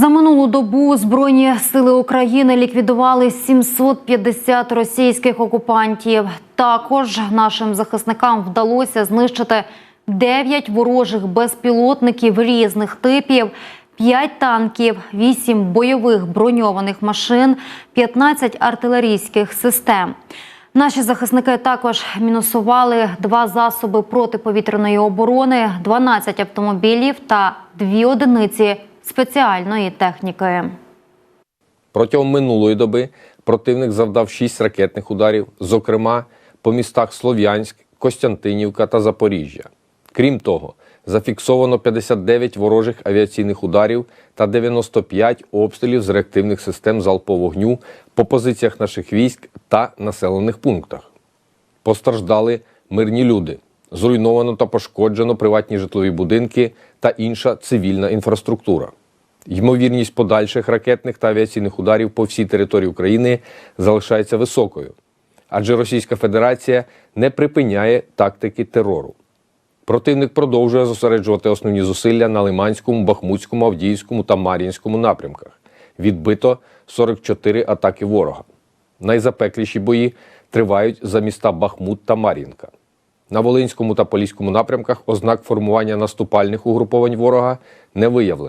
За минулу добу Збройні сили України ліквідували 750 російських окупантів. Також нашим захисникам вдалося знищити 9 ворожих безпілотників різних типів, 5 танків, 8 бойових броньованих машин, 15 артилерійських систем. Наші захисники також мінусували два засоби протиповітряної оборони, 12 автомобілів та дві одиниці спеціальної техніки. Протягом минулої доби противник завдав 6 ракетних ударів, зокрема по містах Слов'янськ, Костянтинівка та Запоріжжя. Крім того, зафіксовано 59 ворожих авіаційних ударів та 95 обстрілів з реактивних систем залпового вогню по позиціях наших військ та населених пунктах. Постраждали мирні люди. Зруйновано та пошкоджено приватні житлові будинки та інша цивільна інфраструктура. Ймовірність подальших ракетних та авіаційних ударів по всій території України залишається високою, адже Російська Федерація не припиняє тактики терору. Противник продовжує зосереджувати основні зусилля на Лиманському, Бахмутському, Авдіївському та Мар'їнському напрямках. Відбито 44 атаки ворога. Найзапекліші бої тривають за міста Бахмут та Мар'їнка. На Волинському та Поліському напрямках ознак формування наступальних угруповань ворога не виявлено.